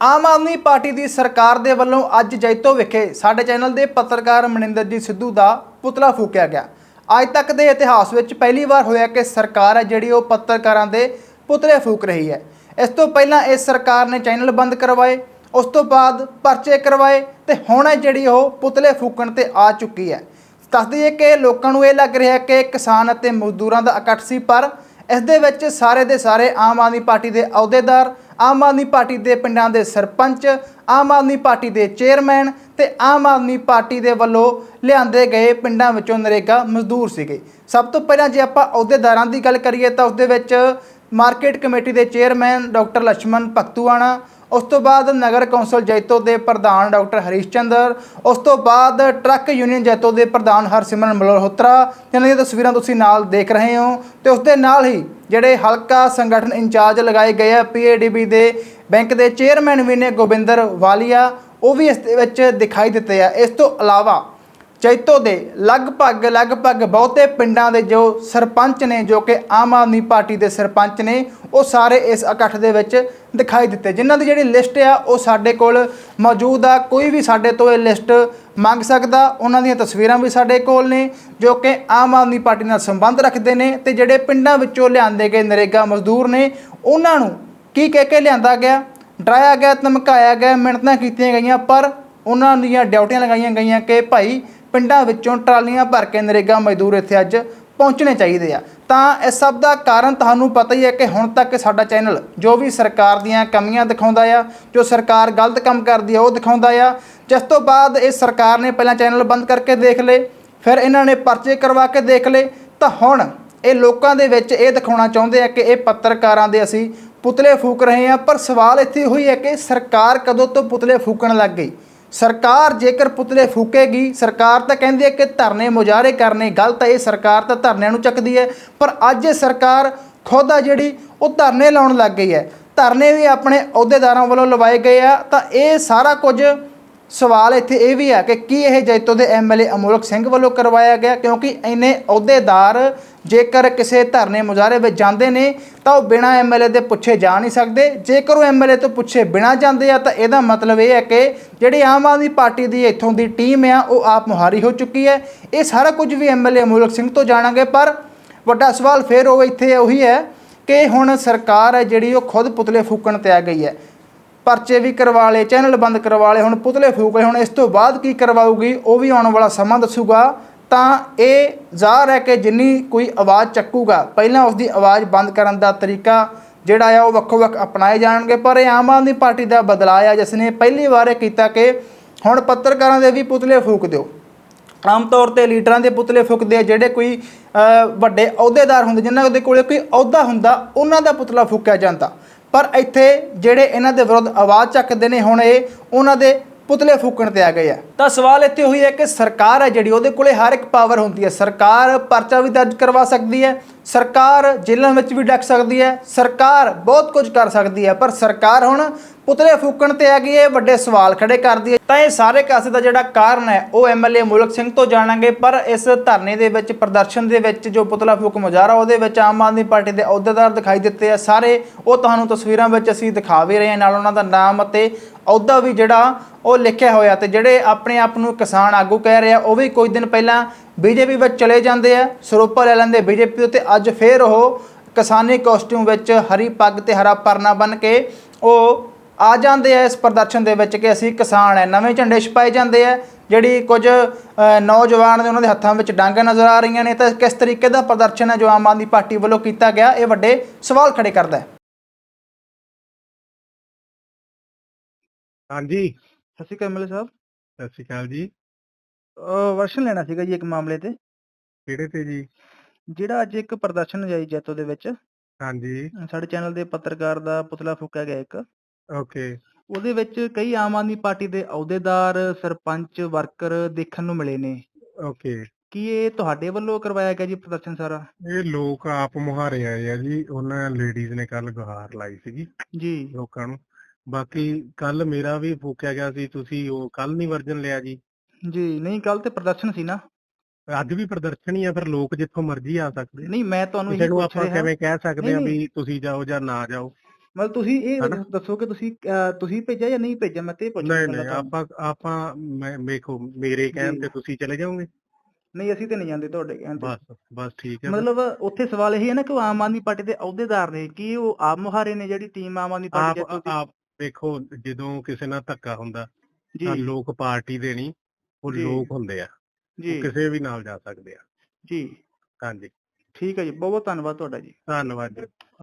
ਆਮ Aadmi party ਦੀ ਸਰਕਾਰ ਦੇ ਵੱਲੋਂ ਅੱਜ ਜੈਤੋ ਵਿਖੇ ਸਾਡੇ ਚੈਨਲ ਦੇ ਪੱਤਰਕਾਰ ਮਨਿੰਦਰ ਜੀ ਸਿੱਧੂ ਦਾ ਪੁਤਲਾ ਫੂਕਿਆ ਗਿਆ। ਅੱਜ ਤੱਕ ਦੇ ਇਤਿਹਾਸ ਵਿੱਚ ਪਹਿਲੀ ਵਾਰ ਹੋਇਆ ਕਿ ਸਰਕਾਰ ਹੈ ਜਿਹੜੀ ਉਹ ਪੱਤਰਕਾਰਾਂ ਦੇ ਪੁਤਲੇ ਫੂਕ ਰਹੀ ਹੈ। ਇਸ ਤੋਂ ਪਹਿਲਾਂ ਇਸ ਸਰਕਾਰ ਨੇ ਚੈਨਲ ਬੰਦ ਕਰਵਾਏ, ਉਸ ਤੋਂ ਬਾਅਦ ਪਰਚੇ ਕਰਵਾਏ ਤੇ ਹੁਣ ਹੈ ਜਿਹੜੀ ਉਹ ਪੁਤਲੇ ਫੂਕਣ ਤੇ ਆ ਚੁੱਕੀ ਹੈ। ਦੱਸ ਦਈਏ ਕਿ ਲੋਕਾਂ ਨੂੰ ਇਹ ਲੱਗ ਰਿਹਾ ਕਿ ਕਿਸਾਨ ਅਤੇ ਮਜ਼ਦੂਰਾਂ ਦਾ ਇਕੱਠ ਸੀ, ਪਰ ਇਸ ਦੇ ਵਿੱਚ ਸਾਰੇ ਦੇ ਸਾਰੇ ਆਮ ਆਦਮੀ ਪਾਰਟੀ ਦੇ ਅਹੁਦੇਦਾਰ ਆਮ ਆਦਮੀ ਪਾਰਟੀ ਦੇ ਪਿੰਡਾਂ ਦੇ ਸਰਪੰਚ, ਆਮ ਆਦਮੀ ਪਾਰਟੀ ਦੇ ਚੇਅਰਮੈਨ ਤੇ ਆਮ ਆਦਮੀ ਪਾਰਟੀ ਦੇ ਵੱਲੋਂ ਲਿਆਂਦੇ ਗਏ ਪਿੰਡਾਂ ਵਿੱਚੋਂ ਨਰੇਗਾ ਮਜ਼ਦੂਰ ਸੀਗੇ। ਸਭ ਤੋਂ ਪਹਿਲਾਂ ਜੇ ਆਪਾਂ ਅਹੁਦੇਦਾਰਾਂ ਦੀ ਗੱਲ ਕਰੀਏ ਤਾਂ ਉਸ ਦੇ ਵਿੱਚ ਮਾਰਕੀਟ ਕਮੇਟੀ ਦੇ ਚੇਅਰਮੈਨ ਡਾਕਟਰ ਲక్ష్మణ ਭਗਤੂਆਣਾ, ਉਸ ਤੋਂ ਬਾਅਦ ਨਗਰ ਕੌਂਸਲ ਜੈਤੋ ਦੇ ਪ੍ਰਧਾਨ ਡਾਕਟਰ ਹਰੀਸ਼ ਚੰਦਰ, ਉਸ ਤੋਂ ਬਾਅਦ ਟਰੱਕ ਯੂਨੀਅਨ ਜੈਤੋ ਦੇ ਪ੍ਰਧਾਨ ਹਰਸਿਮਰਨ ਮਲਹੋਤਰਾ ਇਹਨਾਂ ਦੀਆਂ ਤਸਵੀਰਾਂ ਤੁਸੀਂ ਨਾਲ ਦੇਖ ਰਹੇ ਹੋ ਤੇ ਉਸ ਦੇ ਨਾਲ ਹੀ ਜਿਹੜੇ ਹਲਕਾ ਸੰਗਠਨ ਇੰਚਾਰਜ ਲਗਾਏ ਗਏ ਆ ਪੀਏਡੀਬੀ ਦੇ ਬੈਂਕ ਦੇ ਚੇਅਰਮੈਨ ਵੀ ਨੇ, ਗੋਬਿੰਦਰ ਵਾਲੀਆ, ਉਹ ਵੀ ਇਸ ਦੇ ਵਿੱਚ ਦਿਖਾਈ ਦਿੱਤੇ ਆ। ਇਸ ਤੋਂ ਇਲਾਵਾ ਚੈਤੋ ਦੇ ਲਗਭਗ ਲਗਭਗ ਬਹੁਤੇ ਪਿੰਡਾਂ ਦੇ ਜੋ ਸਰਪੰਚ ਨੇ, ਜੋ ਕਿ ਆਮ ਆਦਮੀ ਪਾਰਟੀ ਦੇ ਸਰਪੰਚ ਨੇ, ਉਹ ਸਾਰੇ ਇਸ ਇਕੱਠ ਦੇ ਵਿੱਚ ਦਿਖਾਈ ਦਿੱਤੇ। ਜਿਨ੍ਹਾਂ ਦੀ ਜਿਹੜੀ ਲਿਸਟ ਆ, ਉਹ ਸਾਡੇ ਕੋਲ ਮੌਜੂਦ ਆ। ਕੋਈ ਵੀ ਸਾਡੇ ਤੋਂ ਇਹ ਲਿਸਟ ਮੰਗ ਸਕਦਾ, ਉਹਨਾਂ ਦੀਆਂ ਤਸਵੀਰਾਂ ਵੀ ਸਾਡੇ ਕੋਲ ਨੇ, ਜੋ ਕਿ ਆਮ ਆਦਮੀ ਪਾਰਟੀ ਨਾਲ ਸੰਬੰਧ ਰੱਖਦੇ ਨੇ ਤੇ ਜਿਹੜੇ ਪਿੰਡਾਂ ਵਿੱਚੋਂ ਲਿਆਂਦੇ ਗਏ ਨਰੇਗਾ ਮਜ਼ਦੂਰ ਨੇ, ਉਹਨਾਂ ਨੂੰ ਕੀ ਕਹਿ ਕੇ ਲਿਆਂਦਾ ਗਿਆ? ਡਰਾਇਆ ਗਿਆ, ਧਮਕਾਇਆ ਗਿਆ ਮਿਹਨਤਾਂ ਕੀਤੀਆਂ ਗਈਆਂ, ਪਰ ਉਹਨਾਂ ਦੀਆਂ ਡਿਊਟੀਆਂ ਲਗਾਈਆਂ ਗਈਆਂ ਕਿ ਭਾਈ ਪਿੰਡਾਂ ਵਿੱਚੋਂ ਟਰਾਲੀਆਂ ਭਰ ਕੇ ਨਰੇਗਾ ਮਜ਼ਦੂਰ ਇੱਥੇ ਅੱਜ ਪਹੁੰਚਣੇ ਚਾਹੀਦੇ ਆ। ਤਾਂ ਇਸ ਸਭ ਦਾ ਕਾਰਨ ਤੁਹਾਨੂੰ ਪਤਾ ਹੀ ਹੈ ਕਿ ਹੁਣ ਤੱਕ ਸਾਡਾ ਚੈਨਲ ਜੋ ਵੀ ਸਰਕਾਰ ਦੀਆਂ ਕਮੀਆਂ ਦਿਖਾਉਂਦਾ ਆ, ਜੋ ਸਰਕਾਰ ਗਲਤ ਕੰਮ ਕਰਦੀ ਆ, ਉਹ ਦਿਖਾਉਂਦਾ ਆ। ਜਿਸ ਤੋਂ ਬਾਅਦ ਇਹ ਸਰਕਾਰ ਨੇ ਪਹਿਲਾਂ ਚੈਨਲ ਬੰਦ ਕਰਕੇ ਦੇਖ ਲਏ, ਫਿਰ ਇਹਨਾਂ ਨੇ ਪਰਚੇ ਕਰਵਾ ਕੇ ਦੇਖ ਲਏ। ਤਾਂ ਹੁਣ ਇਹ ਲੋਕਾਂ ਦੇ ਵਿੱਚ ਇਹ ਦਿਖਾਉਣਾ ਚਾਹੁੰਦੇ ਆ ਕਿ ਇਹ ਪੱਤਰਕਾਰਾਂ ਦੇ ਅਸੀਂ ਪੁਤਲੇ ਫੂਕ ਰਹੇ ਆ, ਪਰ ਸਵਾਲ ਇੱਥੇ ਹੋਈ ਹੈ ਕਿ ਸਰਕਾਰ ਕਦੋਂ ਤੋਂ ਪੁਤਲੇ ਫੂਕਣ ਲੱਗ ਗਈ? ਸਰਕਾਰ ਜੇਕਰ ਪੁਤਲੇ ਫੂਕੇਗੀ, ਸਰਕਾਰ ਤਾਂ ਕਹਿੰਦੀ ਹੈ ਕਿ ਧਰਨੇ ਮੁਜ਼ਾਹਰੇ ਕਰਨੇ ਗਲਤ ਹੈ ਇਹ ਸਰਕਾਰ ਤਾਂ ਧਰਨਿਆਂ ਨੂੰ ਚੱਕਦੀ ਹੈ, ਪਰ ਅੱਜ ਇਹ ਸਰਕਾਰ ਖੁਦ ਆ ਜਿਹੜੀ, ਉਹ ਧਰਨੇ ਲਾਉਣ ਲੱਗ ਗਈ ਹੈ। ਧਰਨੇ ਵੀ ਆਪਣੇ ਅਹੁਦੇਦਾਰਾਂ ਵੱਲੋਂ ਲਵਾਏ ਗਏ ਆ, ਤਾਂ ਇਹ ਸਾਰਾ ਕੁਝ ਸਵਾਲ ਇੱਥੇ ਇਹ ਵੀ ਆ ਕਿ ਕੀ ਇਹ ਜੈਤੋ ਦੇ ਐਮਐਲਏ ਅਮੋਲਕ ਸਿੰਘ ਵੱਲੋਂ ਕਰਵਾਇਆ ਗਿਆ, ਕਿਉਂਕਿ ਇੰਨੇ ਅਹੁਦੇਦਾਰ ਜੇਕਰ ਕਿਸੇ ਧਰਨੇ ਮੁਜ਼ਾਹਰੇ ਵਿੱਚ ਜਾਂਦੇ ਨੇ, ਤਾਂ ਉਹ ਬਿਨਾਂ ਐਮਐਲਏ ਦੇ ਪੁੱਛੇ ਜਾ ਨਹੀਂ ਸਕਦੇ। ਜੇਕਰ ਉਹ ਐਮਐਲਏ ਤੋਂ ਪੁੱਛੇ ਬਿਨਾਂ ਜਾਂਦੇ ਆ, ਤਾਂ ਇਹਦਾ ਮਤਲਬ ਇਹ ਹੈ ਕਿ ਜਿਹੜੀ ਆਮ ਆਦਮੀ ਪਾਰਟੀ ਦੀ ਇੱਥੋਂ ਦੀ ਟੀਮ ਆ, ਉਹ ਆਪ ਮੁਹਾਰੀ ਹੋ ਚੁੱਕੀ ਹੈ। ਇਹ ਸਾਰਾ ਕੁਝ ਵੀ ਐਮਐਲਏ ਅਮੋਲਕ ਸਿੰਘ ਤੋਂ ਜਾਣਾਂਗੇ, ਪਰ ਵੱਡਾ ਸਵਾਲ ਫੇਰ ਉਹ ਇੱਥੇ ਉਹੀ ਹੈ ਕਿ ਹੁਣ ਸਰਕਾਰ ਹੈ ਜਿਹੜੀ, ਉਹ ਖੁਦ ਪੁਤਲੇ ਫੂਕਣ ਤੇ ਆ ਗਈ ਹੈ। ਪਰਚੇ ਵੀ ਕਰਵਾ ਲਏ, ਚੈਨਲ ਬੰਦ ਕਰਵਾ ਲਏ, ਹੁਣ ਪੁਤਲੇ ਫੂਕ ਲਏ। ਹੁਣ ਇਸ ਤੋਂ ਬਾਅਦ ਕੀ ਕਰਵਾਊਗੀ, ਉਹ ਵੀ ਆਉਣ ਵਾਲਾ ਸਮਾਂ ਦੱਸੂਗਾ। ਤਾਂ ਇਹ ਜ਼ਾਹਰ ਹੈ ਕਿ ਜਿੰਨੀ ਕੋਈ ਆਵਾਜ਼ ਚੱਕੂਗਾ, ਪਹਿਲਾਂ ਉਸ ਦੀ ਆਵਾਜ਼ ਬੰਦ ਕਰਨ ਦਾ ਤਰੀਕਾ ਜਿਹੜਾ ਆ, ਉਹ ਵੱਖੋ ਵੱਖ ਅਪਣਾਏ ਜਾਣਗੇ। ਪਰ ਇਹ ਆਮ ਆਦਮੀ ਪਾਰਟੀ ਦਾ ਬਦਲਾਅ ਆ, ਜਿਸ ਨੇ ਪਹਿਲੀ ਵਾਰ ਇਹ ਕੀਤਾ ਕਿ ਹੁਣ ਪੱਤਰਕਾਰਾਂ ਦੇ ਵੀ ਪੁਤਲੇ ਫੂਕ ਦਿਓ। ਆਮ ਤੌਰ ਤੇ ਲੀਡਰਾਂ ਦੇ ਪੁਤਲੇ ਫੂਕਦੇ ਆ, ਜਿਹੜੇ ਕੋਈ ਵੱਡੇ ਅਹੁਦੇਦਾਰ ਹੁੰਦੇ, ਜਿਨ੍ਹਾਂ ਦੇ ਕੋਲੇ ਕੋਈ ਅਹੁਦਾ ਹੁੰਦਾ, ਉਹਨਾਂ ਦਾ ਪੁਤਲਾ ਫੂਕਿਆ ਜਾਂਦਾ। ਪਰ ਇੱਥੇ ਜਿਹੜੇ ਇਹਨਾਂ ਦੇ ਵਿਰੁੱਧ ਆਵਾਜ਼ ਚੱਕਦੇ ਨੇ, ਹੁਣ ਇਹ ਉਹਨਾਂ ਦੇ ਪੁਤਲੇ ਫੂਕਣ ਤੇ ਆ ਗਏ ਆ। ਤਾਂ ਸਵਾਲ ਇੱਥੇ ਹੋਈ ਹੈ ਕਿ ਸਰਕਾਰ ਹੈ ਜਿਹੜੀ, ਉਹਦੇ ਕੋਲੇ ਹਰ ਇੱਕ ਪਾਵਰ ਹੁੰਦੀ ਹੈ। ਸਰਕਾਰ ਪਰਚਾ ਵੀ ਦਰਜ ਕਰਵਾ ਸਕਦੀ ਹੈ ਸਰਕਾਰ ਜੇਲ੍ਹਾਂ ਵਿੱਚ ਵੀ ਡੱਕ ਸਕਦੀ ਹੈ, ਸਰਕਾਰ ਬਹੁਤ ਕੁਝ ਕਰ ਸਕਦੀ ਹੈ, ਪਰ ਸਰਕਾਰ ਹੁਣ ਪੁਤਲੇ ਫੂਕਣ ਤੇ ਆ ਗਈ ਹੈ, ਵੱਡੇ ਸਵਾਲ ਖੜੇ ਕਰਦੀ ਹੈ। ਤਾਂ ਇਹ ਸਾਰੇ ਕਾਸੇ ਦਾ ਜਿਹੜਾ ਕਾਰਨ ਹੈ, ਉਹ ਐਮਐਲਏ ਮੂਲਕ ਸਿੰਘ ਤੋਂ ਜਾਣਾਂਗੇ, ਪਰ ਇਸ ਧਰਨੇ ਦੇ ਵਿੱਚ, ਪ੍ਰਦਰਸ਼ਨ ਦੇ ਵਿੱਚ ਜੋ ਪੁਤਲਾ ਫੂਕ ਮੁਜ਼ਾਹਰਾ, ਉਹਦੇ ਵਿੱਚ ਆਮ ਆਦਮੀ ਪਾਰਟੀ ਦੇ ਅਹੁਦੇਦਾਰ ਦਿਖਾਈ ਦਿੱਤੇ ਆ। ਸਾਰੇ ਉਹ ਤੁਹਾਨੂੰ ਤਸਵੀਰਾਂ ਵਿੱਚ ਅਸੀਂ ਦਿਖਾ ਵੀ ਰਹੇ ਹਾਂ, ਨਾਲ ਉਹਨਾਂ ਦਾ ਨਾਮ ਅਤੇ ਅਹੁਦਾ ਵੀ ਜਿਹੜਾ ਉਹ ਲਿਖਿਆ ਹੋਇਆ ਤੇ ਜਿਹੜੇ ਆਪਣੇ ਆਪ ਨੂੰ ਕਿਸਾਨ ਆਗੂ ਕਹਿ ਰਹੇ ਆ ਉਹ ਵੀ ਕੁਝ ਦਿਨ ਪਹਿਲਾਂ ਬੀਜੇਪੀ ਵਿੱਚ ਚਲੇ ਜਾਂਦੇ ਆ ਸਰੋਪਾ ਲੈ ਲੈਂਦੇ ਬੀਜੇਪੀ ਤੇ ਅੱਜ ਫੇਰ ਉਹ ਕਿਸਾਨੀ ਕਾਸਟਿਊਮ ਵਿੱਚ ਹਰੀ ਪੱਗ ਤੇ ਹਰਾ ਪਰਨਾ ਬਨ ਕੇ ਉਹ ਆ ਜਾਂਦੇ ਆ ਇਸ ਪ੍ਰਦਰਸ਼ਨ ਦੇ ਵਿੱਚ ਕਿ ਅਸੀਂ ਕਿਸਾਨ ਹੈ ਨਵੇਂ ਝੰਡੇ ਛਪਾਏ ਜਾਂਦੇ ਆ ਜਿਹੜੀ ਕੁਝ ਨੌਜਵਾਨ ਨੇ ਉਹਨਾਂ ਦੇ ਹੱਥਾਂ ਵਿੱਚ ਡਾਂਗਾਂ ਨਜ਼ਰ ਆ ਰਹੀਆਂ ਨੇ। ਤਾਂ ਕਿਸ ਤਰੀਕੇ ਦਾ ਪ੍ਰਦਰਸ਼ਨ ਹੈ ਜੋ ਆਮ ਆਦਮੀ ਪਾਰਟੀ ਵੱਲੋਂ ਕੀਤਾ ਗਿਆ ਇਹ ਵੱਡੇ ਸਵਾਲ ਖੜੇ ਕਰਦਾ ਹੈ। ਹਾਂਜੀ। ਸਤਿ ਸ਼੍ਰੀ ਅਕਾਲ ਐਮਐਲਏ ਸਾਹਿਬ। ਸਤਿ ਸ਼੍ਰੀ ਅਕਾਲ ਜੀ। ਵਰਸ਼ਨ ਲੈਣਾ ਸੀਗਾ ਜੀ ਇੱਕ ਮਾਮਲੇ ਤੇ। ਕਿਹੜੇ ਤੇ ਜੀ? ਜਿਹੜਾ ਅੱਜ ਇੱਕ ਪ੍ਰਦਰਸ਼ਨ ਜਾਈ ਜੈਤੋ ਦੇ ਵਿੱਚ। ਹਾਂਜੀ। ਸਾਡੇ ਚੈਨਲ ਦੇ ਪੱਤਰਕਾਰ ਦਾ ਪੁਤਲਾ ਫੂਕਿਆ ਗਿਆ ਇੱਕ। ਓਕੇ। ਉਹਦੇ ਵਿੱਚ ਕਈ ਆਮ ਆਦਮੀ ਪਾਰਟੀ ਦੇ ਅਹੁਦੇਦਾਰ ਸਰਪੰਚ ਵਰਕਰ ਦੇਖਣ ਨੂੰ ਮਿਲੇ ਨੇ। ਓਕੇ। ਕੀ ਇਹ ਤੁਹਾਡੇ ਵੱਲੋਂ ਕਰਵਾਇਆ ਗਿਆ ਜੀ ਪ੍ਰਦਰਸ਼ਨ ਸਾਰਾ? ਇਹ ਲੋਕ ਆਪ ਮੁਹਾਰੇ ਆਏ ਆ ਜੀ। ਉਹਨਾਂ ਲੇਡੀਜ਼ ਨੇ ਕੱਲ ਗੁਹਾਰ ਲਾਈ ਸੀਗੀ ਜੀ। ਲੋਕਾਂ ਨੂੰ। ਬਾਕੀ ਕੱਲ ਮੇਰਾ ਵੀ ਫੂਕਿਆ ਗਿਆ ਸੀ। ਤੁਸੀਂ ਉਹ ਕੱਲ ਨਹੀਂ ਵਰਜਨ ਲਿਆ ਜੀ। ਜੀ ਨਹੀਂ ਕੱਲ ਤੇ ਪ੍ਰਦਰਸ਼ਨ ਸੀ ਨਾ। ਅੱਜ ਵੀ ਪ੍ਰਦਰਸ਼ਨ ਹੀ ਆ ਫਿਰ ਲੋਕ ਜਿੱਥੋਂ ਮਰਜ਼ੀ ਆ ਸਕਦੇ ਨਹੀਂ ਮੈਂ ਤੁਹਾਨੂੰ ਕਿਸੇ ਇਹੀ ਨੂੰ ਪੁੱਛ ਆਪਾਂ ਰਿਹਾ ਕਿਵੇਂ ਕਹਿ ਸਕਦੇ ਆ ਨਹੀਂ, ਵੀ ਤੁਸੀਂ ਜਾਓ ਜਾਂ ਨਾ ਜਾਓ। ਮਤਲਬ ਤੁਸੀਂ ਇਹ ਹਨਾ? ਦੱਸੋ ਕਿ ਤੁਸੀਂ ਅਹ, ਤੁਸੀਂ ਭੇਜਿਆ ਜਾਂ ਨਹੀਂ ਭੇਜਿਆ? ਮੈਂ ਤੇ ਇਹ ਪੁੱਛਣਾ ਨਹੀਂ ਨਹੀਂ ਤੁਹਾਨੂੰ। ਆਪਾਂ ਆਪਾਂ ਮੈਂ ਵੇਖੋ ਮੇਰੇ ਕਹਿਣ ਜੀ। ਤੇ ਤੁਸੀਂ ਚਲੇ ਜਾਓਗੇ? ਨਹੀਂ ਅਸੀਂ ਤੇ ਨਹੀਂ ਜਾਂਦੇ ਤੁਹਾਡੇ ਕਹਿਣ ਤੇ। ਬਸ ਬਸ ਠੀਕ ਹੈ ਮਤਲਬ ਉੱਥੇ ਸਵਾਲ ਇਹ ਹੈ ਨਾ ਕਿ ਉਹ ਆਮ ਆਦਮੀ ਪਾਰਟੀ ਦੇ ਅਹੁਦੇਦਾਰ ਨੇ ਕੀ ਉਹ ਆਪ ਮੁਹਾਰੇ ਨੇ ਜਿਹੜੀ ਟੀਮ ਆਮ ਆਦਮੀ ਪਾਰਟੀ ਆਪ ਆਪ ਵੇਖੋ ਜਦੋਂ ਕਿਸੇ ਨਾਲ ਧੱਕਾ ਹੁੰਦਾ ਜੀ। ਲੋਕ ਪਾਰਟੀ ਦੇ ਨਹੀਂ। ਉਹ ਜੀ। ਲੋਕ ਹੁੰਦੇ ਆ ਉਹ ਜੀ। ਕਿਸੇ ਵੀ ਨਾਲ ਜਾ ਸਕਦੇ ਆ। ਜੀ। ਹਾਂਜੀ। ਠੀਕ ਹੈ ਜੀ ਬਹੁਤ ਬਹੁਤ ਧੰਨਵਾਦ ਤੁਹਾਡਾ ਜੀ। ਧੰਨਵਾਦ ਜੀ।